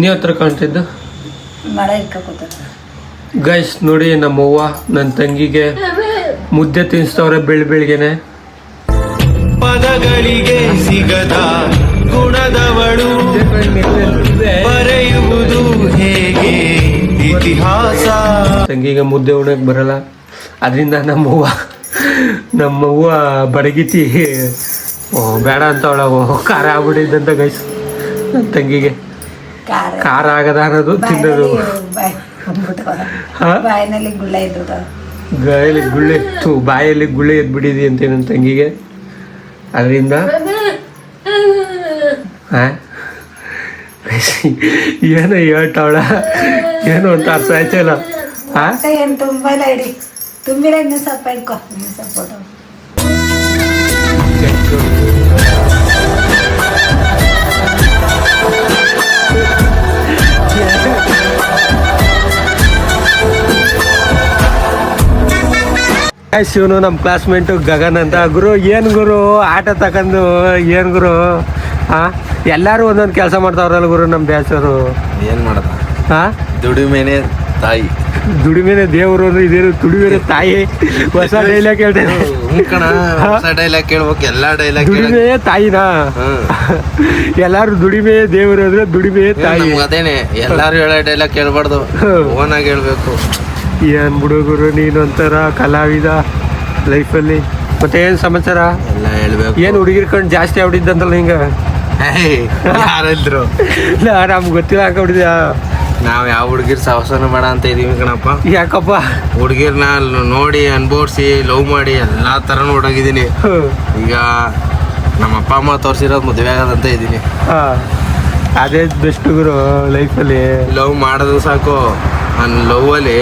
ನೀವು ಹತ್ರ ಕಾಣ್ತಿದ್ದು? ಮಳೆ ಗೈಸ್ ನೋಡಿ ನಮ್ಮವ್ವ ನನ್ನ ತಂಗಿಗೆ ಮುದ್ದೆ ತಿನ್ನಿಸ್ತವ್ರೆ ಬೆಳ್ ಬೆಳಿಗ್ಗೆನೆ ಪದಗಳಿಗೆ ಸಿಗದ ಗುಣದವಳು ಬರೆಯುವುದು ಹೇಗೆ ಇತಿಹಾಸ? ತಂಗಿಗೆ ಮುದ್ದೆ ಉಣಕ್ ಬರಲ್ಲ. ಅದರಿಂದ ನಮ್ಮವ್ವ ನಮ್ಮವ್ವ ಬಡಗಿತಿ ಓ ಬೇಡ ಅಂತ ಅವಳ ಖಾರ ಆಗ್ಬಿಟ್ಟಿದ್ದಂತ ಗೈಸ್ ನನ್ನ ತಂಗಿಗೆ. ಖಾರ. ಆಗದ ಅನ್ನೋದು ತಿನ್ನೋದು ಬಾಯಲ್ಲಿ? ಬಾಯಿನಲ್ಲಿ ಗುಳ್ಳ ಗಾಯಲ್ಲಿ ಗುಳ್ಳೆ ಇತ್ತು ಬಾಯಲ್ಲಿ ಗುಳ್ಳೆ ಎದ್ಬಿಟ್ಟಿದಿ ಅಂತೆ ನನ್ನ ತಂಗಿಗೆ. ಅದರಿಂದ? ಏನೋ ಹೇಳ್ತಾವಳ? ಏನು ಅಂತ ಅರ್ಥ ಆಯ್ತಲ್ಲ ಏನು ತುಂಬ ಇಲ್ಲ ಇಡಿ. ತುಂಬಿರ ಇನ್ನೂ ಸ್ವಲ್ಪ ಇಟ್ಕೊ ಶಿವನು ನಮ್ಮ ಕ್ಲಾಸ್ಮೇಟು ಗಗನ್ ಅಂತ. ಗುರು ಏನು ಗುರು? ಆಟ ತಕೊಂಡು ಏನು ಗುರು? ಹಾ ಎಲ್ಲರೂ ಒಂದೊಂದು ಕೆಲಸ ಮಾಡ್ತಾವ್ರಲ್ಲ ಗುರು ನಮ್ಮ ಬ್ಯಾಚವರು ಏನು ಮಾಡದ? ಹಾ ದುಡಿಮೆನೆ ತಾಯಿ. ದುಡಿಮೆನೆ ದೇವರು ಅಂದ್ರೆ ಇದೇನು ದುಡಿಮೆನೆ ತಾಯಿ? ಹೊಸ ಡೈಲಾಗ್ ಹೇಳ್ತೇನೆ ಕಣ ಹೊಸ ಡೈಲಾಗ್ ಕೇಳ್ಬೇಕು ಎಲ್ಲ ಡೈಲಾಗ್ ದುಡಿಮೆ ತಾಯಿನಾ? ಎಲ್ಲಾರು ದುಡಿಮೆ ದೇವರು ಅಂದ್ರೆ ದುಡಿಮೆ ತಾಯಿ. ಅದೇನೆ ಎಲ್ಲಾರು ಹೇಳೋ ಡೈಲಾಗ್ ಕೇಳ್ಬಾರ್ದು. ಓನಾಗಿ ಓನ್ ಹೇಳ್ಬೇಕು. ಏನ್ ಹುಡುಗರು ನೀನು ಒಂಥರ ಕಲಾವಿದ ಲೈಫಲ್ಲಿ ಮತ್ತೆ ಏನ್ ಸಮಾಚಾರ? ಎಲ್ಲ ಹೇಳ್ಬೇಕು. ಏನ್ ಹುಡುಗಿರ್ ಕಂಡು ಜಾಸ್ತಿ ಆಗ್ಬಿಟ್ಟಿದ್ದಂತಲ್ಲ ಹಿಂಗ? ಯಾರಿದ್ರು? ನಮ್ಗೆ ಗೊತ್ತಿಲ್ಲ ಹಾಕೊಂಡಿದ್ಯಾ ನಾವ್ ಯಾವ ಹುಡುಗಿರ್ ಸಾಹಸನ ಮಾಡ ಅಂತ ಇದೀವಿ ಕಣಪ್ಪ. ಯಾಕಪ್ಪ? ಹುಡುಗಿರ್ನ ನೋಡಿ ಅನ್ಬೋಡ್ಸಿ ಲವ್ ಮಾಡಿ ಎಲ್ಲಾ ತರ ನೋಡೋಗಿದ್ದೀನಿ ಈಗ ನಮ್ಮ ಅಪ್ಪ ಅಮ್ಮ ತೋರಿಸಿರೋದು ಮದುವೆ ಆಗದಂತ ಇದೀನಿ. ಹಾ. ಅದೇ ಬೆಸ್ಟ್ ಗುರು ಲೈಫಲ್ಲಿ ಲವ್ ಮಾಡೋದು ಸಾಕು. ಲವ್ ಅಲ್ಲಿ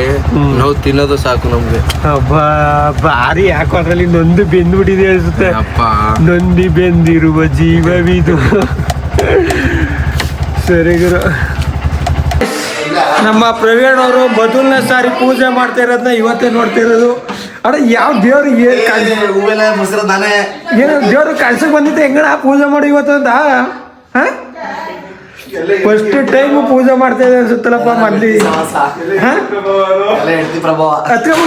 ನಾವು ತಿನ್ನೋದು ಸಾಕು ನಮ್ಗೆ. ಭಾರಿ ಯಾಕೋ ಅದ್ರಲ್ಲಿ ನೊಂದು ಬೆಂದ್ಬಿಟ್ಟಿದೆ ಅನ್ಸುತ್ತೆ. ನಂದಿ ನೊಂದಿ ಬೆಂದಿರುವ ಜೀವವಿದು. ಸರಿ ಗುರು. ನಮ್ಮ ಪ್ರವೀಣ್ ಅವರು ಮೊದಲನೇ ಸಾರಿ ಪೂಜೆ ಮಾಡ್ತಾ ಇರೋದನ್ನ ಇವತ್ತೇ ನೋಡ್ತಾ ಇರೋದು ಅಡ ಯಾವ ದೇವ್ರಿಗೆ ಏನ್ ದೇವ್ರಿಗೆ ಕಳ್ಸಕ್ ಬಂದಿತ್ತು ಹೆಂಗಣ ಪೂಜೆ ಮಾಡಿ ಇವತ್ತು ಅಂತ ಫಸ್ಟ್ ಟೈಮ್ ಪೂಜೆ ಮಾಡ್ತಾ ಇದೆ ಅನ್ಸುತ್ತಲ್ಲಪ್ಪ ಮಲ್ಲಿ. ಹಾ?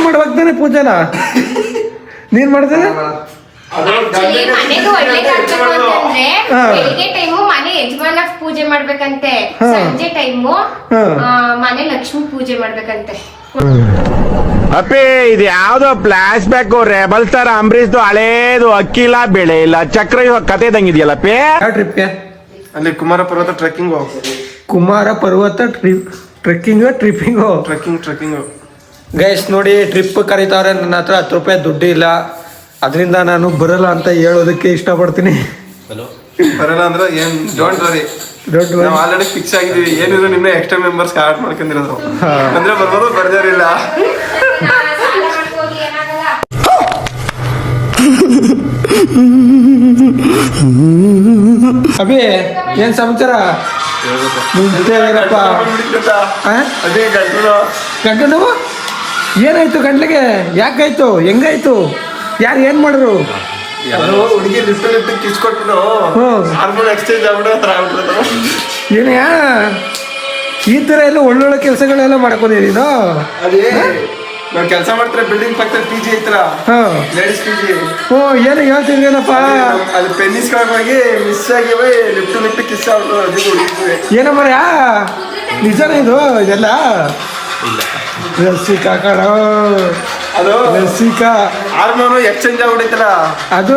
ಮಾಡುವಾಗ ತಾನೆ ಪೂಜೆನ? ನೀನ್ ಮಾಡ್ತೇನೆ ಬೆಳಿಗ್ಗೆ ಟೈಮು ಮನೆ ಯಜಮಾನ ಪೂಜೆ ಮಾಡ್ಬೇಕಂತೆ. ಸಂಜೆ ಟೈಮು ಮನೆ ಲಕ್ಷ್ಮಿ ಪೂಜೆ ಮಾಡ್ಬೇಕಂತೆ. ಅಪ್ಪಿ ಇದು ಯಾವ್ದೋ ಫ್ಲಾಶ್ ಬ್ಯಾಕ್ ರೆಬಲ್ ತರ ಅಂಬರೀಶ್ದು ಹಳೇದು ಅಕ್ಕಿಲ್ಲ ಬೆಳೆ ಇಲ್ಲ ಚಕ್ರ ಇವಾಗ ಕತೆ ಇದಂಗಿದೆಯಲ್ಲಪ್ಪಿ ಯಾವ ಟ್ರಿಪ್ಗೆ ಅಲ್ಲಿ ಕುಮಾರ ಪರ್ವತ trekking Kumara Parvatha trip trekking tripping trekking trekking guys ನೋಡಿ ಟ್ರಿಪ್ ಕರೀತಾರೆ ನನ್ನ ಹತ್ರ ಹತ್ತು ರೂಪಾಯಿ ದುಡ್ಡು ಇಲ್ಲ. ಅದರಿಂದ ನಾನು ಬರಲ್ಲ ಅಂತ ಹೇಳೋದಕ್ಕೆ ಇಷ್ಟಪಡ್ತೀನಿ. ಬರಲ್ಲ ಅಂದ್ರೆ ಏನ್ ಡೋಂಟ್ ವರಿ ಡೋಂಟ್ ನಾವು ಆಲ್ರೆಡಿ ಫಿಕ್ಸ್ ಆಗಿದ್ದೀವಿ. ಏನಿದ್ರು ನಿಮ್ಮ ಎಕ್ಸ್ಟ್ರಾ ಮೆಂಬರ್ಸ್ ಆಡ್ ಮಾಡ್ಕೊಂಡಿರೋದು. ಅಂದ್ರೆ ಬರ್ಬೋದು ಬರ್ದಾರಿಲ್ಲ ಅಭಿ ಏನ್ ಸಮಾಚಾರ? ಗಂಟು ನೋವು ಏನಾಯ್ತು ಗಂಟ್ಲಿಗೆ? ಯಾಕಾಯ್ತು? ಹೆಂಗಾಯ್ತು? ಯಾರು ಏನ್ ಮಾಡಿದ್ರು? ಏನಯ್ಯ ಈ ತರ ಎಲ್ಲ ಒಳ್ಳೊಳ್ಳೆ ಕೆಲಸಗಳೆಲ್ಲ ಮಾಡ್ಕೊಂಡಿದ್ದೀನೋ? ಅದೇ. ನಾವ್ ಕೆಲಸ ಮಾಡ್ತಾರೆ ಬಿಲ್ಡಿಂಗ್ ಪಕ್ಕದಲ್ಲಿ ಪಿ ಜಿ ಐತ್ರ ಹಾಂ. ಲೇಡೀಸ್ ಪಿ ಜಿ ಓ ಏನು ಹೇಳ್ತಿದ್ದೀನಪ್ಪ ಅಲ್ಲಿ ಪೆನ್ನಿಸ್ ಹೋಗಿ ಮಿಸ್ ಆಗಿ ಲಿಫ್ಟ್ ಲಿಫ್ಟ್ ಕಿಸ್ ಆಗ್ಬಿಟ್ಟು ಏನಮ್ಮ ಯಾ ನಿಜನೇ ಇದು? ಇದೆಲ್ಲ? ರಸಿಕಾ ಕಣ ಅದು ರಸಿಕಾ ಹಾರ್ಮೋನ್ ಎಕ್ಸ್ಚೇಂಜ್ ಆಗ್ಬಿಡೈತಲ್ಲ ಅದು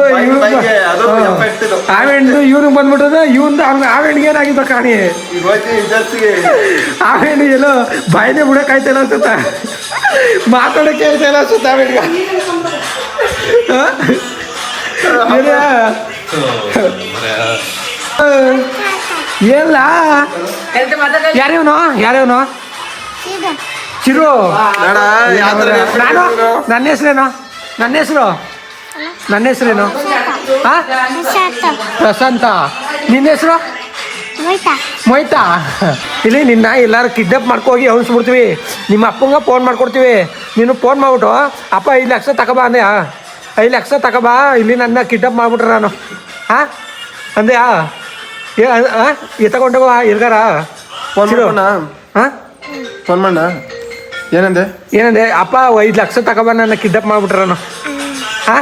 ಅದು ಎಫೆಕ್ಟ್ ಇದು. ಆವೆಂಡು ಇವನು ಬಂದ್ಬಿಟ್ಟದ ಇವನ್ ಆವೆಂಡ್ಗೆ ಏನಾಗಿದ್ದ ಕಾಣಿ? ಹೋಯ್ತೀನಿ ಇಂಡಸ್ಟ್ರಿಗೆ ಆವೆಂಡು ಎಲ್ಲೋ ಬಾಯಿನೇ ಬಿಡಕ್ಕಾಯ್ತಲ್ಲ ಅನ್ಸುತ್ತ? ಮಾತಾಡಕ್ಕೆ ಇಲ್ಲ ಸುತ್ತ ಏನಿಲ್ಲ ಯಾರ್ಯವನು? ಯಾರ್ಯವನು? ಚಿರು. ನಾನು? ನನ್ನ ಹೆಸರೇನು? ನನ್ನ ಹೆಸರು? ನನ್ನ ಹೆಸರೇನು? ಹಾಂ? ಪ್ರಶಾಂತ. ನಿನ್ನ ಹೆಸರು? ಮೊಯ್ತಾ ಇಲ್ಲಿ ನಿನ್ನ ಎಲ್ಲಾರು ಕಿಡ್ನಾಪ್ ಮಾಡ್ಕೋಗಿ ಅವನ್ಸ್ಬಿಡ್ತೀವಿ ನಿಮ್ಮ ಅಪ್ಪಂಗೆ ಫೋನ್ ಮಾಡ್ಕೊಡ್ತೀವಿ. ನೀನು ಫೋನ್ ಮಾಡ್ಬಿಟ್ಟು ಅಪ್ಪ ಐದು ಲಕ್ಷ ತಗೋಬಾ ಅಂದೆ. ಐದು ಲಕ್ಷ ತಗೋಬಾ ಇಲ್ಲಿ ನನ್ನ ಕಿಡ್ನಾಪ್ ಮಾಡ್ಬಿಟ್ರೆ ನಾನು. ಹಾಂ? ಅಂದೆ ಏ ತಗೊಂಡೋಗ ಇರ್ಗಾರ. ಫೋನ್. ಮಾಡೋಣ ಹಾ? ಫೋನ್ ಮಾಡ ಏನಂದೆ? ಏನಂದೆ ಅಪ್ಪ ಐದು ಲಕ್ಷ ತಗೋಬಾ ನನ್ನ ಕಿಡ್ನಾಪ್ ನಾನು. ಹಾ?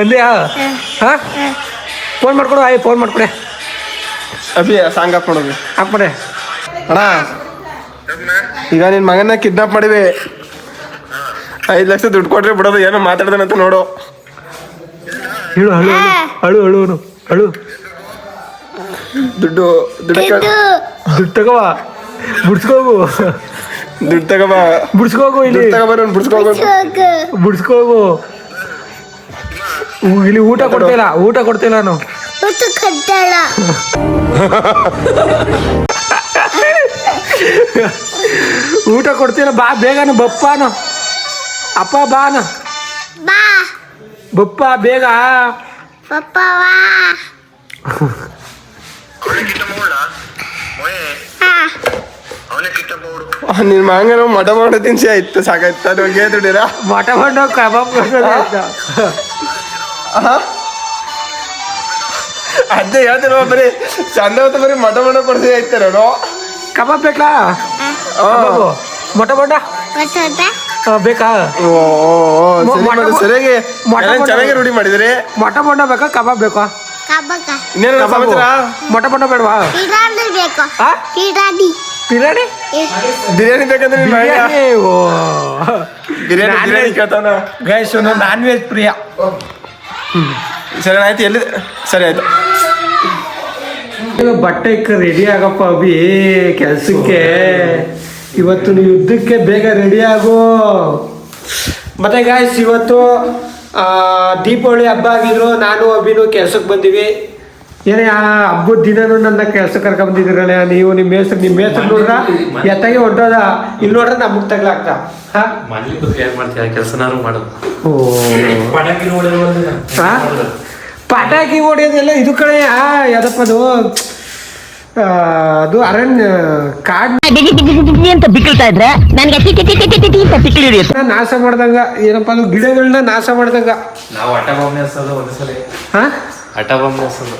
ಅಂದ್ಯಾ ಹಾ. ಫೋನ್ ಮಾಡ್ಕೊಡು ಆಯ್ ಫೋನ್ ಮಾಡ್ಕೊಡೆ. ಅಭಿ ಸಾಂಗ್ ಆಫ್ ಮಾಡೋದು ಹಾಕ್ಬಿಡೆ ಅಣ್ಣ ಈಗ ನಿನ್ ಮಗನ ಕಿಡ್ನಾಪ್ ಮಾಡಿವಿ. ಐದು ಲಕ್ಷ ದುಡ್ಡು ಕೊಟ್ರೆ ಬಿಡೋದು ಏನೋ ಮಾತಾಡ್ದಾನಂತ ನೋಡು. ಹೇಳು ಅಳು ಅಳು ಅಳು ಅಳು ಅಳು. ದುಡ್ಡು ದುಡ್ಡು ದುಡ್ಡು. ತಗೋವಾ. ಬುಡ್ಸ್ಕೋಗು. ದುಡ್ಡು ತಗೋ ಬುಡ್ಸ್ಕೋಗು ಇಲ್ಲಿ. ತಗೋಬ ನಾನು ಬುಡ್ಸ್ಕೋಗು. ಇಲ್ಲಿ ಊಟ ಕೊಡ್ತೀರಾ ಊಟ ಕೊಡ್ತೀರಾ ನಾನು. ಊಟ ಕೊಡ್ತಿಲ್ಲ ಬಾ ಬೇಗನು ಬಪ್ಪಾನು ಅಪ್ಪ ಬಾನು ಬಾ ಬಪ್ಪ ಬೇಗ ಪಪ್ಪ ವಾ ನಿನ್ ಮಗನ ಮಠ ಮಾಡೋ ತಿನ್ಸಿ ಆಯ್ತು ಸಾಕಾಯ್ತು ಅದು ಹೋಗಿ ದುಡ್ಡಿರ ಮಟ ಮಟ ಕಬಾಬ್ ಅದೇ ಹೇಳ್ತಿರೋ ಬರೀ ಚಂದ ಹೊತ್ತು ಬರೀ ಮಠ ಮಾಡೋ ಕೊಡ್ಸಿ ನೋಡು. ಕಬಾಬ್ ಬೇಕಲಾ? ಕಬಾಬು? ಮೊಟ ಮೊಟ? ಆ, ಬೇಕಾ? ಓ ಸರಿ ಮೊಟ್ಟ ಮಾಡಿ ಸರಿಯಾಗಿ ಮೊಟ್ಟ ಎಲ್ಲ ಮೊಟ್ಟ ಚೆನ್ನಾಗಿ ರೂಢಿ ಮಾಡಿದ್ರಿ. ಮೊಟ ಮೊಟ ಬೇಕಾ ಕಬಾಬ್ ಬೇಕಾ? ಇನ್ನೇನು ಕಬಾಬು. ಸಮಾಚಾರ? ಮೊಟ ಮೊಟ ಬೇಡವಾ? ಬೇಕು. ಆ? ಬಿರಿಯಾನಿ. ಬಿರಿಯಾನಿ? ಬೇಕಂದ್ರೆ ಬಿರಿಯಾನಿ ಓ. ಬಿರಿಯಾನಿ ನಾನ್ ಬಿರಿಯಾನಿ ಕೇಳ್ತಾನ? ಗೈಸ್ ನಾನ್ ವೆಜ್ ಪ್ರಿಯ. ಸರಿ ಆಯ್ತು, ಎಲ್ಲಿ ಸರಿ, ಆಯ್ತು. ಬಟ್ಟೆ ರೆಡಿ ಆಗಪ್ಪ ಅಭಿ, ಕೆಲ್ಸಕ್ಕೆ. ಇವತ್ತು ಯುದ್ಧಕ್ಕೆ ಬೇಗ ರೆಡಿ ಆಗು. ಮತ್ತೆ ಗಾಯ್ಸ್ ಇವತ್ತು ದೀಪಾವಳಿ ಹಬ್ಬ ಆಗಿದ್ರು, ನಾನು, ಅಭಿನು ಕೆಲ್ಸಕ್ಕೆ ಬಂದಿವಿ. ಏನೇ ಆ ಹಬ್ಬದ ದಿನನೂ ನನ್ನ ಕೆಲಸ ಕರ್ಕೊಂಡ್ ಬಂದಿದ್ದೀರಲ್ಲ ನೀವು ನಿಮ್ಮ ಹೆಸ್ರು ನಿಮ್ಮ ಹೆಸ್ರು ನೋಡ್ರ? ಎತ್ತಾಗಿ ಹೊಂಟೋದ. ಇಲ್ಲಿ ನೋಡ್ರ ನಮಗೆ ತಗ್ಲಾಗ್ತಾ ಪಟಾಕಿ ಹೊಡಿಯೋದೆಲ್ಲ ಪಟಾಕಿ ಹೊಡೆಯೋದೆಲ್ಲ ಇದು ಕಡೆ ಆ ಯಾವ್ದಪ್ಪ ಅದು? ಅದು ಅರಣ್ಯ ಕಾಡ್ ಅಂತ ಬಿಕ್ಕಳ್ತಾ ಇದ್ರೆ ನನಗೆ ಅಂತ ನಾಶ ಮಾಡ್ದಂಗ. ಏನಪ್ಪ ಅದು? ಗಿಡಗಳನ್ನ ನಾಶ ಮಾಡ್ದಂಗ. ನಾವು ಹಾ? ಹಠ ಬಾಂಬೆ ಹಚ್ಚೋದು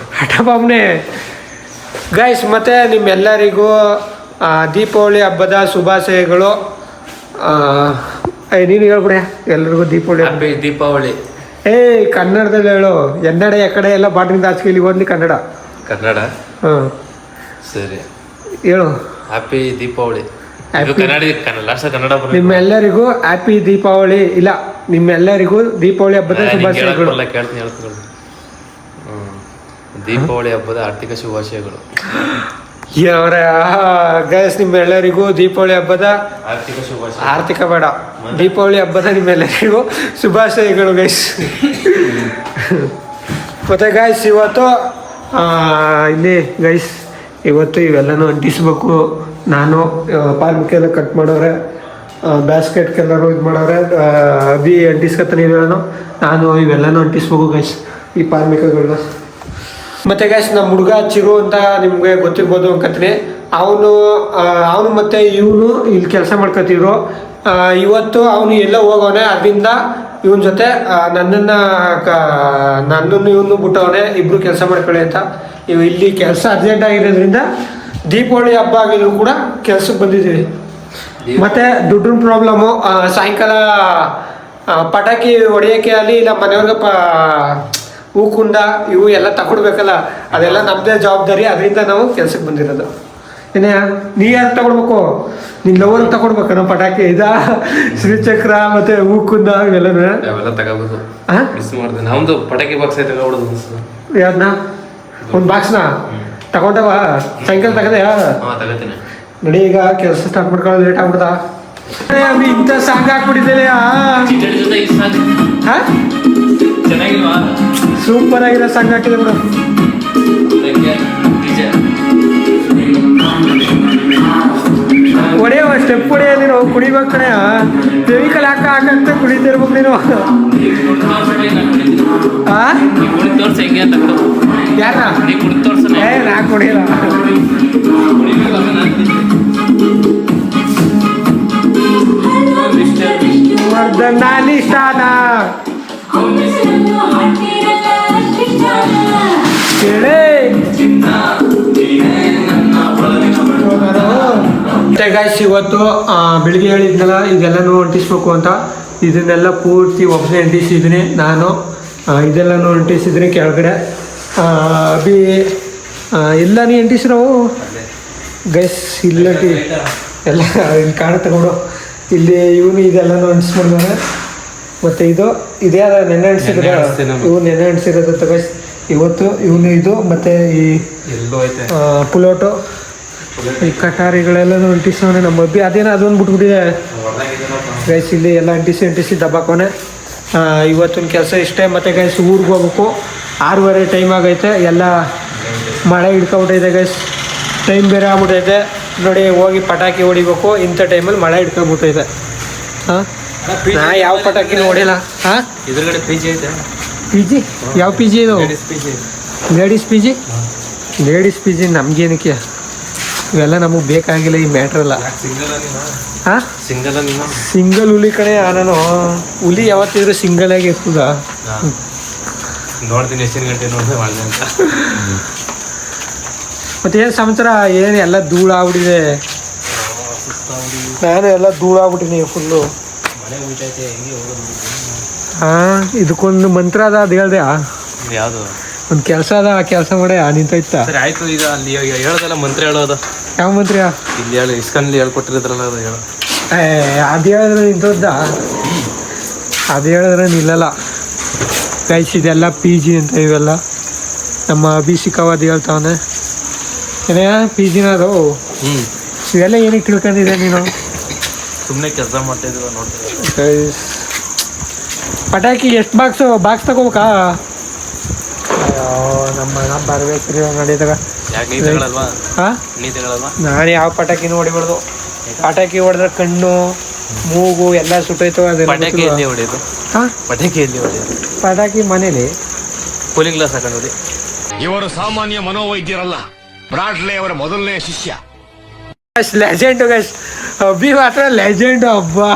ಗೈಸ್ ಮತ್ತೆ ನಿಮ್ಮೆಲ್ಲರಿಗೂ ದೀಪಾವಳಿ ಹಬ್ಬದ ಶುಭಾಶಯಗಳು. ನೀನು ಹೇಳ್ಬಿಡ್ಯಾ ಎಲ್ರಿಗೂ ದೀಪಾವಳಿ ಹಬ್ಬ. ದೀಪಾವಳಿ. ಏ ಕನ್ನಡದಲ್ಲಿ ಹೇಳು ಎನ್ನಡೆ ಎಕಡೆ ಎಲ್ಲ ಬಾಟ್ರಿಂದ ಆಚೆ ಇಲ್ಲಿ ಓದ್ಲಿ ಕನ್ನಡ. ಕನ್ನಡ? ಹಾಂ. ಸರಿ. ಹೇಳು. ಹ್ಯಾಪಿ ದೀಪಾವಳಿ. ನಿಮ್ಮೆಲ್ಲರಿಗೂ ಹ್ಯಾಪಿ ದೀಪಾವಳಿ. ಇಲ್ಲ ನಿಮ್ಮೆಲ್ಲರಿಗೂ ದೀಪಾವಳಿ ಹಬ್ಬದ ಶುಭಾಶಯಗಳು ಬರಲ್ಲ ಕೇಳ್ತೀನಿ ಹೇಳ್ತೀನಿ ಹ್ಮ್ ದೀಪಾವಳಿ ಹಬ್ಬದ ಆರ್ಥಿಕ ಶುಭಾಶಯಗಳು. ಅವರ ಗೈಸ್ ನಿಮ್ಮೆಲ್ಲರಿಗೂ ದೀಪಾವಳಿ ಹಬ್ಬದ ಆರ್ಥಿಕ ಶುಭಾಶಯ. ಆರ್ಥಿಕ ಬೇಡ. ದೀಪಾವಳಿ ಹಬ್ಬದ ನಿಮ್ಮೆಲ್ಲರಿಗೂ ಶುಭಾಶಯಗಳು ಗೈಸ್ ಮತ್ತೆ ಗೈಸ್ ಇವತ್ತು ಇಲ್ಲಿ ಗೈಸ್ ಇವತ್ತು ಇವೆಲ್ಲನೂ ಅಂಟಿಸ್ಬೇಕು. ನಾನು ಪಾರ್ಮಿಕೆಲ್ಲ ಕಟ್ ಮಾಡೋರೆ ಬ್ಯಾಸ್ಕೆಟ್ ಬ್ಯಾಸ್ಕೆಟ್ಗೆಲ್ಲರೂ ಇದು ಮಾಡೋರೆ ಅಭಿ ಅಂಟಿಸ್ಕೊತಾನೆ ಇವೆಲ್ಲನೂ ನಾನು. ಇವೆಲ್ಲನೂ ಅಂಟಿಸ್ಬೇಕು ಗೈಸ್ ಈ ಪಾಲ್ಮಿಕಗಳನ್ನ ಮತ್ತೆ ಗ್ಯಾಸ್ ನಮ್ಮ ಹುಡುಗ ಚಿರು ಅಂತ ನಿಮ್ಗೆ ಗೊತ್ತಿರ್ಬೋದು ಅನ್ಕತ್ತೀನಿ ಅವನು ಅವನು ಮತ್ತೆ ಇವನು ಇಲ್ಲಿ ಕೆಲಸ ಮಾಡ್ಕೊತಿದ್ರು. ಇವತ್ತು ಅವನು ಎಲ್ಲ ಹೋಗೋನೆ ಅದರಿಂದ ಇವನ ಜೊತೆ ನನ್ನನ್ನು ಕ ನನ್ನನ್ನು ಇವನು ಬಿಟ್ಟವನೆ, ಇಬ್ರು ಕೆಲಸ ಮಾಡ್ಕೊಳ್ಳಿ ಅಂತ. ಇವು ಇಲ್ಲಿ ಕೆಲಸ ಅರ್ಜೆಂಟ್ ಆಗಿರೋದ್ರಿಂದ ದೀಪಾವಳಿ ಹಬ್ಬ ಆಗಿದ್ರು ಕೂಡ ಕೆಲ್ಸಕ್ಕೆ ಬಂದಿದ್ದೀವಿ. ಮತ್ತೆ ದುಡ್ಡಿನ ಪ್ರಾಬ್ಲಮ್ಮು ಸಾಯಂಕಾಲ ಪಟಾಕಿ ಹೊಡೆಯೋಕ್ಕೆ ಅಲ್ಲಿ ಇಲ್ಲ ಮನೆಯವ್ರಿಗೆ ಪ ಹೂಕುಂಡ ಇವು ಎಲ್ಲ ತಗೊಡ್ಬೇಕಲ್ಲ ಅದೆಲ್ಲ ನಮ್ಮದೇ ಜವಾಬ್ದಾರಿ ಅದರಿಂದ ನಾವು ಕೆಲ್ಸಕ್ಕೆ ಬಂದಿರೋದು. ಏನೇ ನೀ ಯಾರು ತಗೊಡ್ಬೇಕು? ನಿನ್ ಲವರ್ ತಗೊಡ್ಬೇಕು ನಮ್ಮ ಪಟಾಕಿ. ಇದಾ ಶ್ರೀಚಕ್ರ ಮತ್ತೆ ಹೂಕುಂದ ಇವೆಲ್ಲನೂ? ಅವೆಲ್ಲ ತಗೋಬೇಕು ನಮ್ದು ಪಟಾಕಿ ಬಾಕ್ಸ್ ತಗೊಬಿಡೋದು ಯಾವ್ದನ್ನ ಒಂದು ಬಾಕ್ಸ್ನ ತಗೊಂಡವ? ಸಾಯಂಕಾಲ ತಗದೆ? ನಡಿ ಈಗ ಕೆಲಸ ಸ್ಟಾರ್ಟ್ ಮಾಡ್ಕೊಳ್ಳೋದು ಲೇಟ್ ಆಗ್ಬಿಡ್ದಾ. ಇಂಥ ಸಾಂಗ್ ಹಾಕ್ಬಿಟ್ಟಿದ್ದೇನೆ ಚೆನ್ನಾಗಿಲ್ವಾ? ಸೂಪರ್ ಆಗಿರೋ ಸಾಂಗ್ ಹಾಕಿದೆ ಬಿಡು ಅದಕ್ಕೆ ಹೊಡೆಯೋ ಸ್ಟೆಪ್ ಹೊಡೆಯ ನೀನು ಕುಡಿಬೇಕು ಕಣೆ. ಕೆಮಿಕಲ್ ಹಾಕ ಹಾಕಂತ ಕುಡಿತಿರ್ಬೇಕು ನೀನು. ಯಾರ ಕುಡಿಯಲ್ಲ. ಮರ್ದನಾಲಿ ಕೇಳೇ ಮತ್ತೆ ಗಾಯ್ಸ್ ಇವತ್ತು ಬೆಳಿಗ್ಗೆ ಹೇಳಿದ್ನಲ್ಲ ಇದೆಲ್ಲನೂ ಅಂಟಿಸ್ಬೇಕು ಅಂತ. ಇದನ್ನೆಲ್ಲ ಪೂರ್ತಿ ಒಬ್ಬನೇ ಅಂಟಿಸಿದ್ದೀನಿ ನಾನು. ಇದೆಲ್ಲನೂ ಅಂಟಿಸಿದ್ದೀನಿ ಕೆಳಗಡೆ. ಅಭಿ ಎಲ್ಲ ನೀ ಅಂಟಿಸಿರೋ? ಗೈಸ್ ಇಲ್ಲ ಎಲ್ಲ ಇಲ್ಲಿ ಕಾಣ ತಗೊಂಡು. ಇಲ್ಲಿ ಇವನು ಇದೆಲ್ಲನೂ ಅಂಟಿಸ್ಬಿಡ್ದಾನೆ. ಮತ್ತು ಇದು ಇದೇ ಅದ ನೆನೆ ಅಣಿಸಿದ್ರೆ ನೆನೆ ನೆನ್ನೆ ಅಣಿಸಿರೋದು ಗೈಸ್ ಇವತ್ತು ಇವನು ಇದು ಮತ್ತು ಈ ಪುಲೋಟು. ಈ ಕಟಾರಿಗಳೆಲ್ಲ ಅಂಟಿಸೋನೆ ನಮ್ಮ ಅಬ್ಬಿ ಅದೇನೋ ಅದೊಂದು ಬಿಟ್ಬಿಟ್ಟಿದೆ. ಗೈಸ್ ಇಲ್ಲಿ ಎಲ್ಲ ಅಂಟಿಸಿ ಅಂಟಿಸಿ ದಬ್ಬಾಕೋನೆ. ಇವತ್ತಿನ ಕೆಲಸ ಇಷ್ಟೇ. ಮತ್ತು ಗೈಸ್ ಊರಿಗೆ ಹೋಗ್ಬೇಕು. ಆರೂವರೆ ಟೈಮ್ ಆಗೈತೆ. ಎಲ್ಲ ಮಳೆ ಹಿಡ್ಕೊಬಿಟ್ಟೈತೆ ಗೈಸ್ ಟೈಮ್ ಬೇರೆ ಆಗ್ಬಿಟ್ಟೈತೆ. ನೋಡಿ ಹೋಗಿ ಪಟಾಕಿ ಹೊಡಿಬೇಕು. ಇಂಥ ಟೈಮಲ್ಲಿ ಮಳೆ ಹಿಡ್ಕೊಬಿಟ್ಟೈತೆ. ಹಾಂ ನಾ ಯಾವ ಪಟಾಕಿನೂ ಹೊಡಿಲ್ಲ. ಹಾಂ ಪಿ ಜಿ ಐತೆ. ಪಿ ಜಿ ಯಾವ ಪಿ ಜಿ ಇದು? P G ladies P G ladies P G ನಮ್ಗೇನಕ್ಕೆ? ಇವೆಲ್ಲ ನಮಗೆ ಬೇಕಾಗಿಲ್ಲ ಈ ಮ್ಯಾಟ್ರಲ್ಲ ಸಿಂಗಲ್ ಹಾಂ? ಸಿಂಗಲ್ ಸಿಂಗಲ್ ಹುಲಿ ಕಡೆ ನಾನು ಹುಲಿ ಯಾವತ್ತಿದ್ರೆ ಸಿಂಗಲ್ ಆಗಿ ಇರ್ತದ. ನೋಡ್ತೀನಿ ಎಷ್ಟಿನ ಗಂಟೆ ನೋಡಿದೆ ಮಾಡಿದೆ ಅಂತ. ಮತ್ತೆ ಏನು ಸಮಾಚಾರ? ಏನು ಎಲ್ಲ ಧೂಳು ಆಗ್ಬಿಟ್ಟಿದೆ? ನಾನು ಎಲ್ಲ ಧೂಳು ಆಗ್ಬಿಟ್ಟಿನಿ ಫುಲ್ಲು ಹಾಂ ಇದಕ್ಕೊಂದು ಮಂತ್ರ ಅದ ಅದು ಹೇಳ್ದೆ. ಯಾವುದು? ಒಂದು ಕೆಲಸ ಅದ ಆ ಕೆಲಸ ಮಾಡಿ ನಿಂತೈತ ಸರಿ ಆಯ್ತು ಈಗ ಅಲ್ಲಿ ಹೇಳೋದಲ್ಲ ಮಂತ್ರ ಹೇಳೋದು. ಯಾವ ಮಂತ್ರಿಯ ಇಲ್ಲಿ ಹೇಳಿ ಇಸ್ಕನ್ಲಿ ಹೇಳ್ಕೊಟ್ಟಿರೋದ್ರಲ್ಲ ಅದು ಹೇಳು. ಏ ಅದು ಹೇಳಿದ್ರೆ ನಿಂತದ್ದ? ಅದು ಹೇಳಿದ್ರೆ ನಿಲ್ಲಲ್ಲ. ಗೈಸ್ ಇದೆಲ್ಲ ಪಿ ಜಿ ಅಂತ ಇವೆಲ್ಲ. ನಮ್ಮ ಅಭಿಷೇಕವಾದಿ ಹೇಳ್ತಾವನೆ ಏನೇ ಪಿ ಜಿನ ಅದು ಹ್ಞೂ ಇವೆಲ್ಲ ಏನಕ್ಕೆ ತಿಳ್ಕೊಂಡಿದೆ ನೀನು? ಸುಮ್ಮನೆ ಕೆಲಸ ಮಾಡ್ತಾ ಇದ್ದೀವಿ ನೋಡ್ತೀವಿ ಪಟಾಕಿ ಎಷ್ಟು ಬಾಕ್ಸು ಬಾಕ್ಸ್ ತಗೋಬೇಕಾ? ನಮ್ಮ ಅಣ್ಣ ಬರ್ಬೇಕ್ರಿ ನಾನು ಯಾವ ಪಟಾಕಿನೂ ಹೊಡಿಬಾರ್ದು ಪಟಾಕಿ ಹೊಡೆದ್ರೆ ಕಣ್ಣು ಮೂಗು ಎಲ್ಲ ಸುಟ್ಟೋಯ್ತು ಅದೆಲ್ಲ ಪಟಾಕಿ ಎಲ್ಲಿ ಹೊಡೆಯೋದು? ಹಾಂ ಪಟಾಕಿ ಎಲ್ಲಿ ಹೊಡೆಯೋದು? ಪಟಾಕಿ ಮನೇಲಿ. ಕೂಲಿಂಗ್ ಗ್ಲಾಸ್ ಹಾಕೊಂಡು ಇವರು ಸಾಮಾನ್ಯ ಮನೋವೈದ್ಯರಲ್ಲ. ಬ್ರಾಡ್ಲೆ ಅವರ ಮೊದಲನೇ ಶಿಷ್ಯ. ಲೆಜೆಂಡ್ ಗೈಸ್ ಅಬ್ಬಿ ಮಾತ್ರ ಲೆಜೆಂಡ್ ಅಬ್ಬಾ.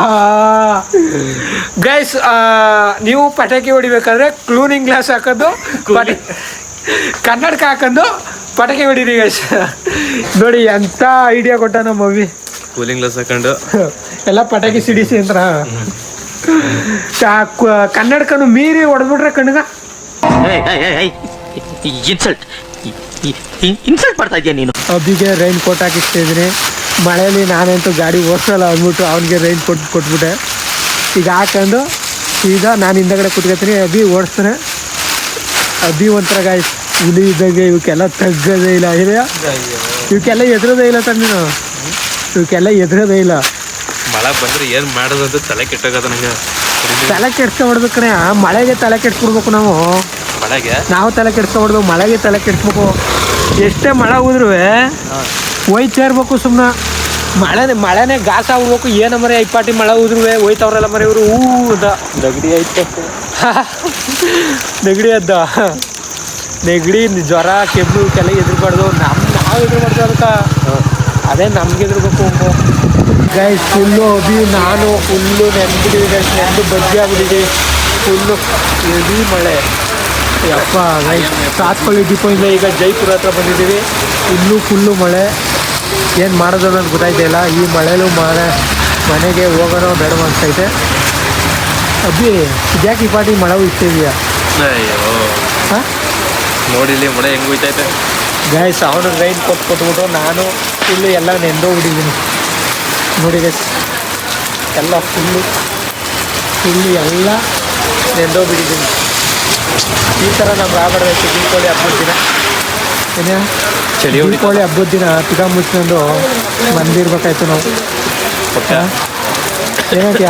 ಗೈಸ್ ನೀವು ಪಟಾಕಿ ಹೊಡಿಬೇಕಾದ್ರೆ ಕ್ಲೂನಿಂಗ್ ಗ್ಲಾಸ್ ಹಾಕೋದು ಪಟ- ಕನ್ನಡಕ ಹಾಕೊಂಡು ಪಟಾಕಿ ಹೊಡಿರಿ ಗೈಸ್ ನೋಡಿ ಎಂಥ ಐಡಿಯಾ ಕೊಟ್ಟ ನಮ್ಮ ಅಬ್ಬಿ ಕೂಲಿಂಗ್ ಗ್ಲಾಸ್ ಹಾಕೊಂಡು. ಎಲ್ಲ ಪಟಾಕಿ ಸಿಡಿಸಿ ಅಂತ ಕನ್ನಡಕನು ಮೀರಿ ಹೊಡೆದ್ಬಿಟ್ರೆ ಕಣ್ಗ? ಇನ್ಸಲ್ಟ್. ಇನ್ಸಲ್ಟ್ ಮಾಡ್ತಾ ಇದೀಯ ನೀನು. ಅಬ್ಬಿಗೆ ರೈನ್ ಕೋಟ್ ಹಾಕಿಸ್ತಾ ಇದ್ದೀನಿ. ಮಳೆಯಲ್ಲಿ ನಾನಂತೂ ಗಾಡಿ ಓಡಿಸಲ್ಲ ಅಂದ್ಬಿಟ್ಟು ಅವನಿಗೆ ರೈನ್ ಕೊಟ್ಟು ಕೊಟ್ಬಿಟ್ಟೆ. ಈಗ ಹಾಕೊಂಡು ಈಗ ನಾನು ಹಿಂದಗಡೆ ಕುತ್ಕೊತೀನಿ ಅಬ್ಬಿ ಓಡಿಸ್ತಾನೆ. ಅಬ್ಬಿ ಒಂಥರ ಗಾಯ ಹುಲಿ ಇದ್ದಂಗೆ ಇವಕ್ಕೆಲ್ಲ ತಗ್ಗದೇ ಇಲ್ಲ. ಇದೆಯಾ ಇವಕ್ಕೆಲ್ಲ ಎದುರೋದೇ ಇಲ್ಲ ತಂದು ನೀನು. ಇವಕ್ಕೆಲ್ಲ ಎದುರೋದೇ ಇಲ್ಲ. ಮಳೆ ಬಂದರೆ ಏನು ಮಾಡೋದು ಅಂತ ತಲೆ ಕೆಟ್ಟೋಗದ ನನಗೆ ತಲೆ ಕೆಡ್ಸ್ಕೊಂಡ್ಬಿಡ್ದು ಕಣೆ ಮಳೆಗೆ ತಲೆ ಕೆಡ್ಸ್ಬಿಡ್ಬೇಕು ನಾವು. ಮಳೆಗೆ? ನಾವು ತಲೆ ಕೆಡ್ಸ್ಕೊಬಿಡ್ದು ಮಳೆಗೆ ತಲೆ ಕೆಡ್ಸ್ಬೇಕು. ಎಷ್ಟೇ ಮಳೆ ಹೋದ್ರೂ ಒಯ್ತಾ ಇರ್ಬೇಕು ಸುಮ್ಮನೆ ಮಳೆ ಮಳೆನೇ ಗಾಸ ಆಗ್ಬೇಕು ಏನ ಮರೆ ಪಾಟಿ ಮಳೆ ಹೋದ್ರೂ ಹೋಯ್ತವ್ರಲ್ಲ ಮರೆ ಇವರು. ಹೂ ಅಂತ ನೆಗಡಿ ಐತೆ ನೆಗಡಿ ಅದ್ದ ನೆಗಡಿ ಜ್ವರ ಕೆಮ್ಮು ಕೆಲ ಎದುರ್ಬಾರ್ದು. ನಮ್ಮ ನಾವು ಎದುರ್ಬಾರ್ದು ಅದಕ್ಕೆ ಅದೇ ನಮ್ಗೆ ಎದುರ್ಬೇಕು ಗೈಸ್ ಫುಲ್ಲು ಅಭಿ ನಾನು ಫುಲ್ಲು ಗೈಸ್ ನೆಂದು ಬಜ್ಜಿ ಆಗಿಬಿಟ್ಟಿದೆ. ಫುಲ್ಲು ಎಡಿ ಮಳೆ. ಯಪ್ಪ ಗೈಸ್ ಸಾತ್ಕೊಳ್ಳಿ ಇಲ್ಲ ಈಗ ಜೈಪುರ ಹತ್ರ ಬಂದಿದ್ದೀವಿ. ಇಲ್ಲೂ ಫುಲ್ಲು ಮಳೆ. ಏನು ಮಾಡೋದು ಅನ್ನೋದು ಗೊತ್ತಾಯ್ತಾ ಇಲ್ಲ. ಈ ಮಳೆಲೂ ಮಳೆ ಮನೆಗೆ ಹೋಗೋಣ ಬೇಡ ಅನ್ಸೈತೆ ಅಬ್ಬಿ ಇದ್ಯಾಕೆ ಈ ಪಾಟಿ ಮಳೆ ಅಯ್ಯೋ. ಹಾಂ? ನೋಡಿಲಿ ಮಳೆ ಹೆಂಗ್ ಹೋಯ್ತೈತೆ. ಗೈಸ್ ಅವನು ರೈನ್ ಕೊಟ್ಟು ಕೊಟ್ಬಿಟ್ಟು ನಾನು ಫುಲ್ಲು ಎಲ್ಲ ನೆಂದೋಗ್ಬಿಟ್ಟಿದ್ದೀನಿ ನೋಡಿ ಗೈಸ್ ಎಲ್ಲ ಫುಲ್ಲು ಫುಲ್ಲು ಎಲ್ಲ ನೆಂದೋಗ್ಬಿಟ್ಟಿದ್ದೀನಿ ಈ ಥರ ನಮ್ಗೆ ಆಗ್ಬಿಡ್ಬೇಕು ದೀಪಾವಳಿ ಹಬ್ಬದ ದಿನ. ಏನೇ ಚಳಿ ದೀಪಾವಳಿ ಹಬ್ಬದ ದಿನ ತಿಗ ಮುಚ್ಕೊಂಡು ಬಂದಿರ್ಬೇಕಾಯ್ತು ನಾವು. ಏನಕ್ಕೆ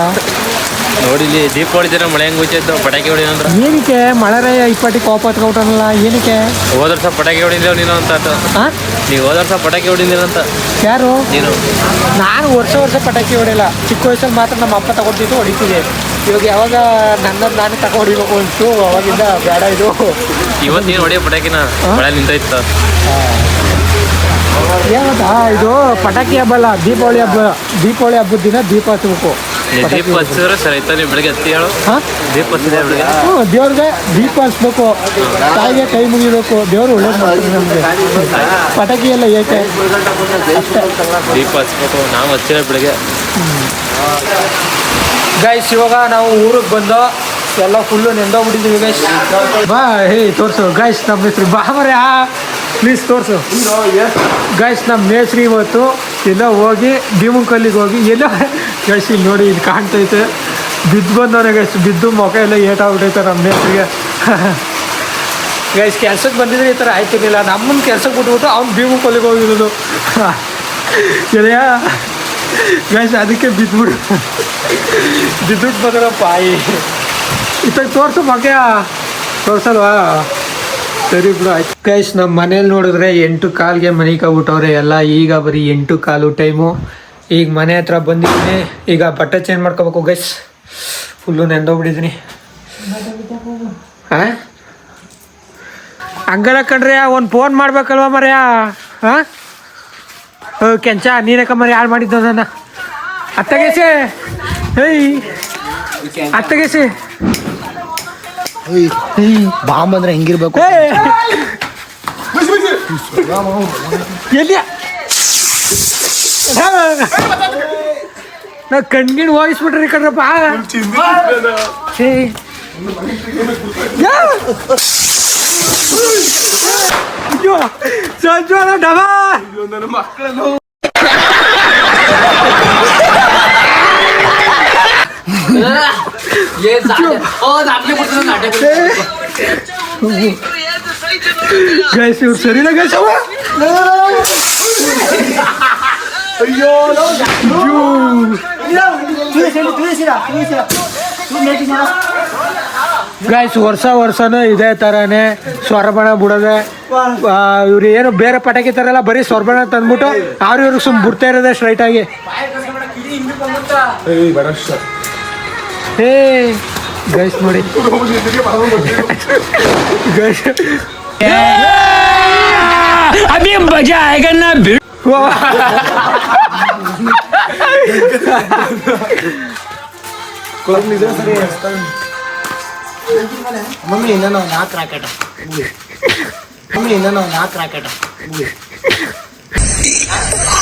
ನೋಡಿಲಿ ದೀಪಾವಳಿ ದಿನ ಮಳೆ ಹೆಂಗ್ ಹೋಯ್ತಾಯ್ತು ಪಟಾಕಿ ಹೊಡಿ ಅಂದ್ರೆ ಏನಕ್ಕೆ? ಮಳೆ ಇಪ್ಪಟ್ಟಿ ಕೋಪ ಹತ್ಕೊಬಿಟ್ಟನಲ್ಲ ಏನಕ್ಕೆ? ಹೋದ ವರ್ಷ ಪಟಾಕಿ ಹೊಡಿದೇವ್ ನೀನು ಅಂತ ಆತ. ನೀವು ಹೋದ ವರ್ಷ ಪಟಾಕಿ ಹೊಡಿದಿರ ಅಂತ. ಯಾರು? ನೀನು. ನಾನು ವರ್ಷ ವರ್ಷ ಪಟಾಕಿ ಹೊಡಿಲ್ಲ. ಚಿಕ್ಕ ವಯಸ್ಸಲ್ಲಿ ಮಾತ್ರ ನಮ್ಮ ಅಪ್ಪ ತಗೊಂಡಿದ್ದು ಹೊಡಿತಿದ್ದೆ ಇವಾಗ ಯಾವಾಗ ನನ್ನ ನಾನು ತಗೊ ಹೊಡಿಬೇಕು ಅಂತೂ ಅವಾಗಿಂದ ಬೇಡ ಇದು. ಇವತ್ತು ನೀನು ಹೊಡಿಯೋ ಪಟಾಕಿನ? ಮಳೆ ನಿಂತೈತ. ಇದು ಪಟಾಕಿ ಹಬ್ಬ ಅಲ್ಲ ದೀಪಾವಳಿ ಹಬ್ಬ ದೀಪಾವಳಿ ಹಬ್ಬದ ದಿನ ದೀಪ ಹಚ್ಚಬೇಕು. ದೀಪ ಹಚ್ಚಿದ್ರೆ ಸರಿ ಆಯ್ತಾ? ಬೆಳಗ್ಗೆ ಹತ್ತಿ ಹೇಳು. ಹಾ? ದೀಪ ಹಚ್ಚಿದೆ ಬೆಳಗ್ಗೆ? ಹ್ಞೂ ದೇವ್ರಿಗೆ ದೀಪ ಹಚ್ಬೇಕು. ತಾಯಿಗೆ ಕೈ ಮುಗಿಬೇಕು. ದೇವ್ರು ಒಳ್ಳೇದು ಮಾಡ್ತಾರೆ ನಮಗೆ. ಪಟಾಕಿ ಎಲ್ಲ ಏಕೆ? ದೀಪ ಹಚ್ಬೇಕು. ನಾವು ಹಚ್ಚಿರ ಬೆಳಗ್ಗೆ. ಗೈಸ್ ಇವಾಗ ನಾವು ಊರಿಗೆ ಬಂದು ಎಲ್ಲ ಫುಲ್ಲು ನೆಂದೋಗ್ಬಿಟ್ಟಿದ್ದೀವಿ ಗೈಸ್ ಬಾ ಹೇ ತೋರಿಸು. ಗೈಸ್ ನಮ್ಮ ಹೆಸರು ಬಾ ಮರೆ ಪ್ಲೀಸ್ ತೋರಿಸು. ಗೈಸ್ ನಮ್ಮ ಮೇಸ್ರಿ ಇವತ್ತು ಎಲ್ಲೋ ಹೋಗಿ ಭೀಮಂಕಲ್ಲಿಗೆ ಹೋಗಿ ಎಲ್ಲೋ ಗೈಸ್ ಇಲ್ಲಿ ನೋಡಿ, ಇಲ್ಲಿ ಕಾಣ್ತೈತೆ. ಬಿದ್ದು ಬಂದವನೇ ಗೈಸ್ ಬಿದ್ದು ಮೊಕ ಎಲ್ಲ ಏಟಾಗ್ಬಿಟ್ಟೈತೆ ನಮ್ಮ ಮೇಸ್ರಿಗೆ ಗೈಸ್ ಕೆಲ್ಸಕ್ಕೆ ಬಂದಿದ್ರೆ ಈ ಥರ ಆಯ್ತಿರ್ಲಿಲ್ಲ. ನಮ್ಮನ್ನ ಕೆಲ್ಸಕ್ಕೆ ಬಿಟ್ಬಿಟ್ಟು ಅವ್ನು ಭೀಮಂಕಲ್ಲಿಗೆ ಹೋಗಿರೋದು. ಗೆಳೆಯ ಗೈಸ್ ಅದಕ್ಕೆ ಬಿದ್ದುಬಿಡು ಬಿದ್ದುಬಿಟ್ಟು ಬಂದ್ರಪ್ಪ ಈ ಇತ್ತಾಗ ತೋರಿಸು ಮಗ ತೋರ್ಸಲ್ವಾ? ಸರಿ ಬಿಡು, ಆಯ್ತು. ಗೈಸ್ ನಮ್ಮ ಮನೇಲಿ ನೋಡಿದ್ರೆ ಎಂಟು ಕಾಲ್ಗೆ ಮನೆ ಕಬಿಟ್ಟವ್ರೆ ಎಲ್ಲ. ಈಗ ಬರೀ ಎಂಟು ಕಾಲು ಟೈಮು. ಈಗ ಮನೆ ಹತ್ರ ಬಂದಿದ್ದೀನಿ. ಈಗ ಬಟ್ಟೆ ಚೇಂಜ್ ಮಾಡ್ಕೋಬೇಕು ಗೈಸ್ ಫುಲ್ಲು ನೆಂದೋಗ್ಬಿಟ್ಟಿದ್ದೀನಿ ಹಾಂ ಹಂಗಲ್ಲ ಕಣ್ರಿ, ಒಂದು ಫೋನ್ ಮಾಡ್ಬೇಕಲ್ವ ಮರ್ಯಾ? ಹಾಂ ಕೆಂಚ ನೀನಕ್ಕ ಮರಿ ಯಾರು ಮಾಡಿದ್ದು ನನ್ನ. ಅತ್ತಗೆಸೆ. ಹೇಯ್ ಅತ್ತಗೆಸೆ. ಬಾಂಬ್ ಅಂದ್ರೆ ಹೆಂಗಿರ್ಬೇಕು? ಎಲ್ಲಿ ನಾ ಕಣ್ಗಿಣ್ ವಾಯಿಸ್ಬಿಟ್ರಿ ಕಣ್ರಪ್ಪ! ಅಯ್ಯೋ ಸಂಜೋಳ ಡಬಾ. ಗೈಸ್ ಇವ್ರು ಸರಿನಾ ಗೈಸ್ ಅವ ಗೈಸ್ ವರ್ಷ ವರ್ಷನೂ ಇದೇ ಥರನೇ ಸ್ವರ್ಬಣ ಬಿಡೋದೆ ಆ, ಇವ್ರು ಏನು ಬೇರೆ ಪಟಾಕಿ ಥರ ಎಲ್ಲ ಬರೀ ಸ್ವರ್ಬಣ ತಂದ್ಬಿಟ್ಟು ಅವ್ರು ಇವ್ರಿಗೆ ಸುಮ್ ಬಿಡ್ತಾ ಇರೋದೆ ಸ್ಟ್ರೈಟ್ ಆಗಿ ಹೇ ಗೈಸ್ ನೋಡಿ. ಗೈಸ್ ಅಭಿ ಮಜಾ ಆಯ್ಗ ನಾ ಬಿಡು. ಮಮ್ಮಿ ಇನ್ನ ನಾವು ನಾಲ್ಕು ರಾಕೆಟ್. ಮಮ್ಮಿ ಇನ್ನ ನಾವು ನಾಲ್ಕು ರಾಕೆಟ್.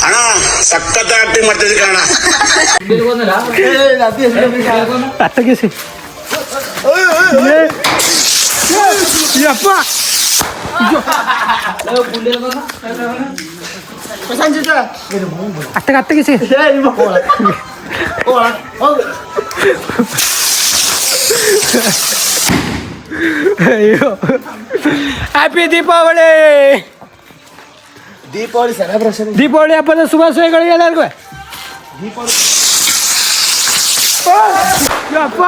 ಅಣ್ಣ ಸಖತ್ ಆಕ್ಟಿಂಗ್ ಮಾಡ್ತಿದ್ದೆ ಕಣ ಅತ್ತಗಿಸಿ ಯಪ್ಪ ಅತ್ತಗ ಅತ್ತಗಿಸಿ ಅಯ್ಯೋ ಹ್ಯಾಪಿ ದೀಪಾವಳಿ ದೀಪಾವಳಿ ಸೆಲೆಬ್ರೇಷನ್ ದೀಪಾವಳಿ ಹಬ್ಬದ ಶುಭಾಶಯಗಳಿಗೆ ಎಲ್ಲರಿಗೂ. ಯಪ್ಪ.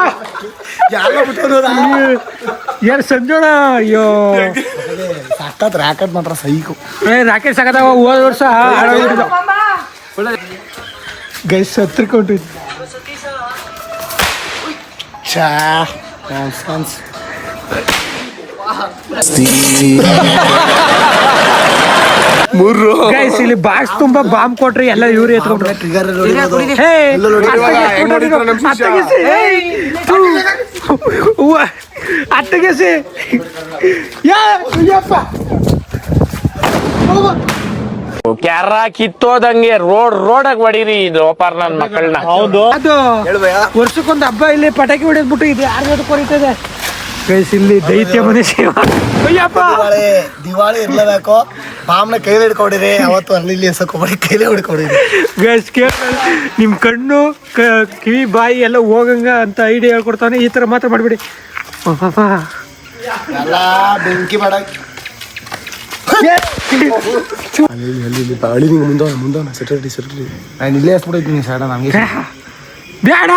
ಯಾರು ಸಂಜೋಣ ಅಯ್ಯೋ. ಸಾಕತ್ ರಾಕೆಟ್ ಮಾತ್ರ ಸೈಕು. ಏ ರಾಕೆಟ್ ಆಗದ ಹೋದ ವರ್ಷ ಗೈಸ್ ಸತ್ರಿಕೊಂಡು ಕೊಟ್ಟು ಚಾ ನಾನ್ಸೆನ್ಸ್ ಗೈಸ್ ಇಲ್ಲಿ ಬಾಕ್ಸ್ ತುಂಬಾ ಬಾಂಬ್ ಕೊಟ್ರಿ ಎಲ್ಲ ಇವ್ರು ಎತ್ಕೊಂಡ್ರು. ಯಪ್ಪ. ಕ್ಯಾರ ಕಿತ್ತೋದಂಗೆ ರೋಡ್ ರೋಡಾಗ ಹೊಡೀರಿ ಇದು ಅಪಾರ ನನ್ನ ಮಕ್ಕಳನ್ನ ಹೌದು. ಅದು ವರ್ಷಕ್ಕೊಂದು ಹಬ್ಬ ಇಲ್ಲಿ ಪಟಾಕಿ ಹೊಡೆದ್ಬಿಟ್ಟು ಇದು ಯಾರು ಕೊರಿತದೆ. ಗೈಸ್ ಇಲ್ಲಿ ದೈತ್ಯ ಮನುಷ್ಯ ಅಯ್ಯಪ್ಪ ದಿವಾಳಿ ದಿವಾಳಿ ಇರ್ಲೇಬೇಕು ಬಾಮ್ನ ಕೈಲಿ ಹಿಡ್ಕೊಂಡಿದೆ ಅವತ್ತು ಅಲ್ಲಿ ಇಲ್ಲಿ ಎಸಕೋಬೇಡಿ ಕೈಲೇ ಹಿಡ್ಕೊಂಡಿರಿ ಗೈಸ್ ಕೇಳ ನಿಮ್ಮ ಕಣ್ಣು ಕ- ಕಿವಿ ಬಾಯಿ ಎಲ್ಲ ಹೋಗಂಗ ಅಂತ ಐಡಿಯಾ ಹೇಳ್ಕೊಡ್ತಾನೆ ಈ ಥರ ಮಾತ್ರ ಮಾಡ್ಬಿಡಿ ಎಲ್ಲ ಬೆಂಕಿ ಮಾಡ ಅಳಿ ನಿಂಗೆ ಮುಂದೆ ಮುಂದೆ ಸೆಟರ್ಡಿ ಸೆಟರ್ಡಿ ನಾನು ಇಲ್ಲೇ ಹಸ್ಬಿಟ್ಟಿದ್ದೀನಿ ಸರ್ ನಮಗೆ ಬೇಡ.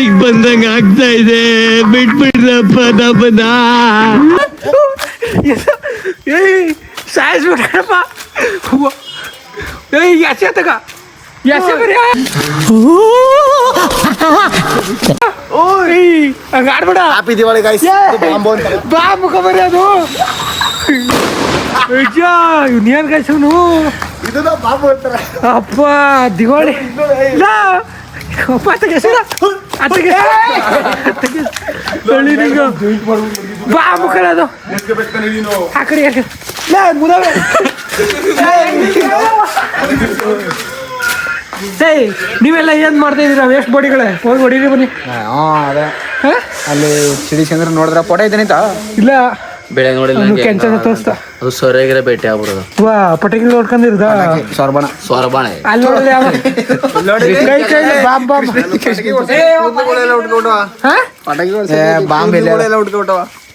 ಈಗ ಬಂದಂಗ ಆಗ್ತಾ ಇದೆ. ಬಿಟ್ಬಿಡ್ರಪ್ಪ ಪದ ಏಯ್ ಸಾಯಿಸ್ಬಿಟ್ರಪ್ಪ ಏಯ್ ಎಸೆ ತಗ. ಎಸೆ ಬರೀ. ಓ ಏಯ್ ಹಂಗ ಆಡ್ಬೇಡ. ಹ್ಯಾಪಿ ದಿವಾಳಿ ಗಾಯ್ಸ್ ಬಾಂಬು ಅಂತ. ಬಾ ಮುಖ ಬರೀ ಅದು. ಅಜ್ಜ ಇವ್ನು ಏನ್ ಕಳ್ಸವನು ಇದನ್ನ ಬಾಂಬ್ ಅಂತಾರೆ. ಅಪ್ಪ ದಿವಾಳಿ. ಇಲ್ಲ. ಅಪ್ಪ ಆ ಕಡೆ ಮುದವೆ. ಏಯ್ ನೀವೆಲ್ಲ ಏನ್ ಮಾಡ್ತಾ ಇದೀರ ವೇಸ್ಟ್ ಬಾಡಿಗಳೇ. ಹೋಗಿ ಹೊಡೀರಿ ಬನ್ನಿ. ಅದೇ. ಹಾ? ಅಲ್ಲಿ ಸಿಡಿ ಚಂದ್ರ ನೋಡಿದ್ರ ಫೋಟೋ ಇದ್ದಾನಿತ ಇಲ್ಲ. ಬೆಳೆ ನೋಡಿಲ್ಲ ನಂಗೆ. ತೋರಿಸ್ತಾ ಅದು ಸೊರೆಗಿರ ಭೇಟಿ ಆಗ್ಬಿಡೋದು ವಾ ಪಟಾಕಿ ನೋಡ್ಕೊಂಡಿರ್ದ ಸೊರಬಣ ಸ್ವರಬಾಣೆ ಅಲ್ಲಿ ನೋಡಿದ್ರೆ ಯಾವ ಕೈ ಕೈ ಬಾಂಬ್ ಬಾಂಬ್ ಹಾ ಬಾಂಬ್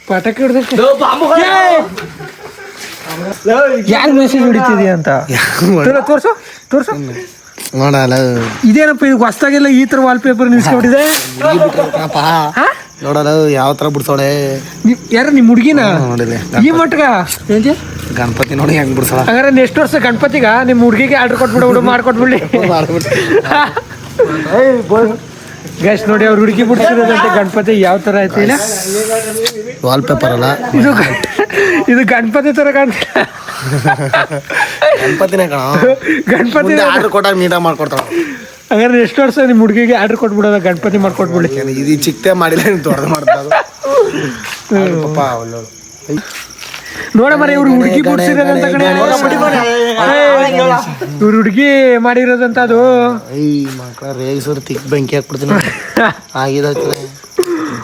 ಪಟಾಕಿ ಹಿಡ್ದಕ್ಕೆ ಯಾರು ಮೆಸೇಜ್ ಹೊಡಿತಿದ್ಯಾ ಅಂತ ತೋರ- ತೋರ್ಸು ತೋರ್ಸು ನೋಡಲ್ಲ ಇದೇನಪ್ಪ ಇದು ಹೊಸ್ದಾಗೆಲ್ಲ ಈ ತರ ವಾಲ್ ಪೇಪರ್ ನಿಲ್ಸ್ಕೊಂಡಿದೆ ನೋಡಲ್ಲ ಯಾವ ತರ ಬಿಡ್ಸೋಳೆ? ನೀ- ಯಾರ ನಿಮ್ ಹುಡ್ಗಿನ? ನೋಡಿಲ್ಲ ಈ ಮಟ್ಗ? ಗಣಪತಿ ನೋಡಿ ಹೆಂಗ್ ಬಿಡ್ಸೋಳ ಹಂಗಾರೆ ನೆಕ್ಸ್ಟ್ ವರ್ಷ ಗಣಪತಿಗ ನಿಮ್ಮ ಹುಡುಗಿಗೆ ಆರ್ಡರ್ ಕೊಟ್ಬಿಡು ಹುಡು ಮಾಡ್ಕೊಟ್ಬಿಡ್ಲಿ. ಗೈಸ್ ನೋಡಿ ಅವ್ರು ಹುಡುಗಿ ಬಿಡ್ಸಿರೋದಂತೆ ಗಣಪತಿ ಯಾವ ತರ ಐತಿ ವಾಲ್ ಪೇಪರ್ ಅಲ್ಲ? ಇದು ಇದು ಗಣಪತಿ ತರ ಕಾಣ್ತಿಲ್ಲ. ಗಣಪತಿನೇ ಕಣ. ಗಣಪತಿ ಆರ್ಡರ್ ಕೊಟ್ಟಾಗ ನೀಟಾಗಿ ಮಾಡ್ಕೊಡ್ತಾವ ಹಂಗಾರೆ ಎಷ್ಟು ವರ್ಷ ನಿಮ್ ಹುಡುಗಿಗೆ ಆರ್ಡರ್ ಕೊಟ್ಬಿಡೋದ ಗಣಪತಿ ಮಾಡ್ಕೊಟ್ಬಿಡಿ ಇದು ಚಿಕ್ಕತೆ ಮಾಡಿಲ್ಲ ದೊಡ್ಡ ಮಾಡ್ತಾರೆ ಪಾಪ ನೋಡ ಮರ ಇವ್ರು ಹುಡುಗಿ ಬಿಡ್ಸಿರೋದಂತ ಇವ್ರ ಹುಡುಗಿ ಮಾಡಿರೋದಂತ ಅದು ಈ ಮಕ್ಕಳ ರೇಗಿಸೋರು ತಿಕ್ ಬೆಂಕಿ ಹಾಕ್ಬಿಡ್ತೀನಿ ಆಗಿದಾಗ್ತದೆ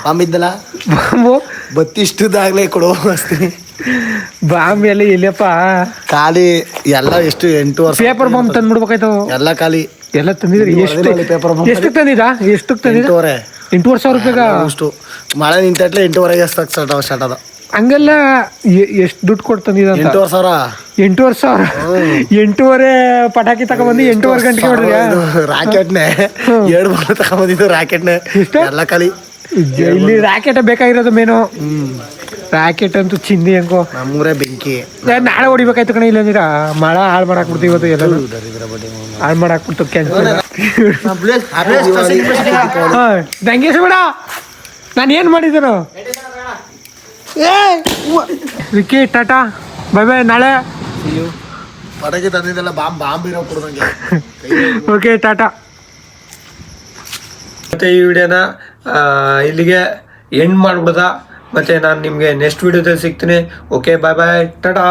ಬಾಂಬಿದ್ದಲ್ಲ ಬಾಂಬು ಬತ್ತಿ ಕೊಡೋ ಬಾಂಬಿ ಅಸ್ತೀನಿ ಬಾಂಬ್ ಎಲ್ಲ ಇಲ್ಲಪ್ಪ ಖಾಲಿ ಎಲ್ಲ ಎಷ್ಟು ಎಂಟು ವರ್ಷ ಪೇಪರ್ ಬಾಂಬ್ ತಂದ್ಬಿಡ್ಬೇಕಾಯ್ತು ಎಲ್ಲ ಖಾಲಿ ಎಲ್ಲ ತಂದಿದ್ರಿ ಎಷ್ಟು ಎಷ್ಟು ತಂದಿದ ಎಷ್ಟು ತಂದಿದ ಎಂಟೂವರೆ. ಎಂಟೂವರೆ ಸಾವಿರ ರೂಪಾಯಿಗ? ಅಷ್ಟು ಮಳೆ ನಿಂತಟ್ಲೆ ಎಂಟೂವರೆಗೆ ಸ್ಟಾರ್ಟ್ ಸ್ಟಾರ್ಟ್ ಅದ ಹಂಗೆಲ್ಲ ಎಷ್ಟು ದುಡ್ಡು ಕೊಟ್ಟು ತಂದಿದ ಎಂಟೂವರೆ ಸಾವಿರ. ಎಂಟೂವರೆ ಸಾವಿರ? ಎಂಟೂವರೆ ಪಟಾಕಿ ತಗೊಂಬಂದು ಎಂಟೂವರೆ ಗಂಟೆಗೆ ಹೊಡೆದ್ರಿ ರಾಕೆಟ್ನೆ. ಎರಡು ಬಣ್ಣ ತಗೊಂಬಂದಿದ್ದು ರಾಕೆಟ್ನೆ? ಎಲ್ಲ ಕಲಿ ಇಲ್ಲಿ ರಾಕೆಟ್ ಬೇಕಾಗಿರೋದು ಮೇನು ರಾಕೆಟ್ ಅಂತೂ ಚಿಂದಿ ಹೆಂಗೋ. ನಮ್ಮೂರೇ ಬೆಂಕಿ. ನಾಳೆ ಹೊಡಿಬೇಕಾಯ್ತು ಕಣ ಇಲ್ಲಂದಿರ ಮಳ ಹಾಳು ಮಾಡಾಕ್ಬಿಡ್ತೀವಿ ಇವತ್ತು ಎಲ್ಲ ಹಾಳು ಮಾಡಾಕ್ಬಿಡ್ತು ಕ್ಯಾನ್ಸಲ್ ದಂಗೇಶ ಬೇಡ. ನಾನು ಏನು ಮಾಡಿದ್ದೇನು? ಏ ವಿಕ್ಕಿ ಟಾಟಾ ಬೈ ಬೈ ನಾಳೆ. ಪಟಾಕಿ ತಂದಿದ್ದೆಲ್ಲ ಬಾಂಬ್ ಬಾಂಬ್ ಇರೋ ಕೊಡ್ದಂಗೆ. Okay ta ta. ಮತ್ತೆ ಈ ವಿಡಿಯೋನ ಇಲ್ಲಿಗೆ ಎಂಡ್ ಮಾಡ್ಬಿಡ್ದ? ಮತ್ತೆ ನಾನು ನಿಮಗೆ ನೆಕ್ಸ್ಟ್ ವಿಡಿಯೋದಲ್ಲಿ ಸಿಗ್ತೀನಿ. ಓಕೆ ಬಾಯ್ ಬಾಯ್ ಟಾಟಾ